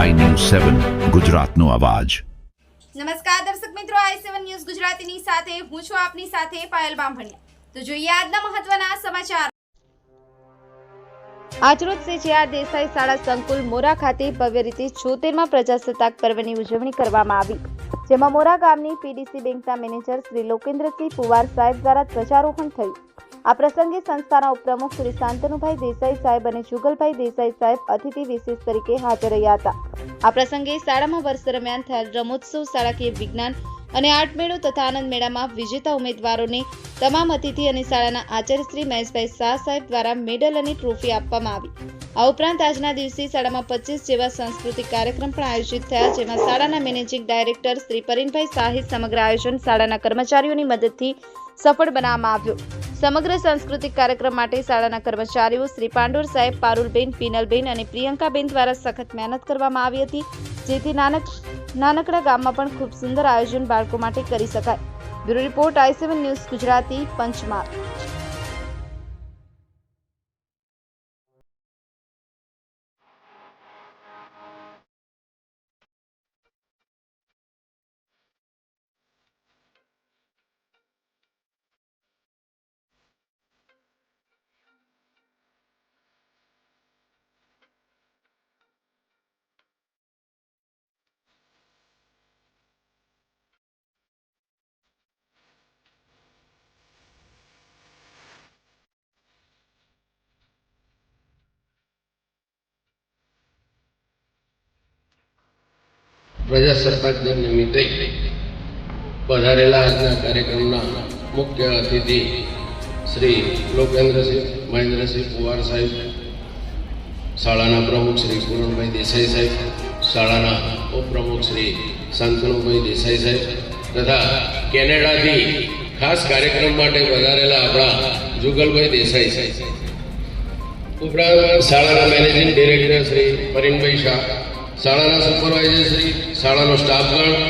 સેવન ગુજરાતનો અવાજ. નમસ્કાર દર્શક મિત્રો આઈ સેવન ન્યૂઝ ગુજરાતીની સાથે હું છું આપની સાથે પાયલ બામભણિયા. તો જોઈએ આજના મહત્વના સમાચાર. આજરોજ શ્રી જે દેસાઈ શાળા સંકુલ મોરા ખાતે ભવ્ય રીતે છોતેરમાં પ્રજાસત્તાક પર્વની ઉજવણી કરવામાં આવી. જેમાં મોરા ગામની પીડીસી બેંકના મેનેજર શ્રી લોકેન્દ્રસિંહ પુવાર સાહેબ દ્વારા ધ્વજારોહણ થયું. આ પ્રસંગે સંસ્થાના ઉપપ્રમુખ શ્રી શાંતનુભાઈ દેસાઈ સાહેબ અને જુગલભાઈ દેસાઈ સાહેબ અતિથિ વિશેષ તરીકે હાજર રહ્યા હતા. આ પ્રસંગે શાળામાં વર્ષ દરમિયાન થયેલ રમોત્સવ, શાળાકીય વિજ્ઞાન અને આર્ટ મેળો તથા આનંદ મેળામાં વિજેતા ઉમેદવારોને તમામ અતિથિ અને શાળાના આચાર્ય શ્રી મહેશભાઈ શાહ સાહેબ દ્વારા મેડલ અને ટ્રોફી આપવામાં આવી. આ ઉપરાંત આજના દિવસે શાળામાં પચીસ જેવા સાંસ્કૃતિક કાર્યક્રમ પણ આયોજિત થયા, જેમાં શાળાના મેનેજિંગ ડાયરેક્ટર શ્રી પરિનભાઈ શાહે સમગ્ર આયોજન શાળાના કર્મચારીઓની મદદથી સફળ બનાવવામાં આવ્યું. સમગ્ર સાંસ્કૃતિક કાર્યક્રમ માટે શાળાના કર્મચારીઓ શ્રી પાંડોર સાહેબ, પારુલબેન, પીનલબેન અને પ્રિયંકાબેન દ્વારા સખત મહેનત કરવામાં આવી હતી, જેથી નાનક નાનકડા ગામમાં પણ ખૂબ સુંદર આયોજન બાળકો માટે કરી શકાય. Bureau report I news Gujarati Panchmahal. પ્રજાસત્તાક દિન નિમિત્તે પધારેલા આજના કાર્યક્રમના મુખ્ય અતિથિ શ્રી લોકેન્દ્રસિંહ, મહેન્દ્રસિંહ કુવાર સાહેબ, શાળાના પ્રમુખ શ્રી પૂરણભાઈ દેસાઈ સાહેબ, શાળાના ઉપપ્રમુખ શ્રી શાંતનુભાઈ દેસાઈ સાહેબ તથા કેનેડાથી ખાસ કાર્યક્રમ માટે વધારેલા આપણા જુગલભાઈ દેસાઈ સાહેબ. ઉપરાંત શાળાના મેનેજિંગ ડિરેક્ટર શ્રી પરિણભાઈ શાહ શાળાના સુપરવાઇઝર શ્રી શાળાનો સ્ટાફગણ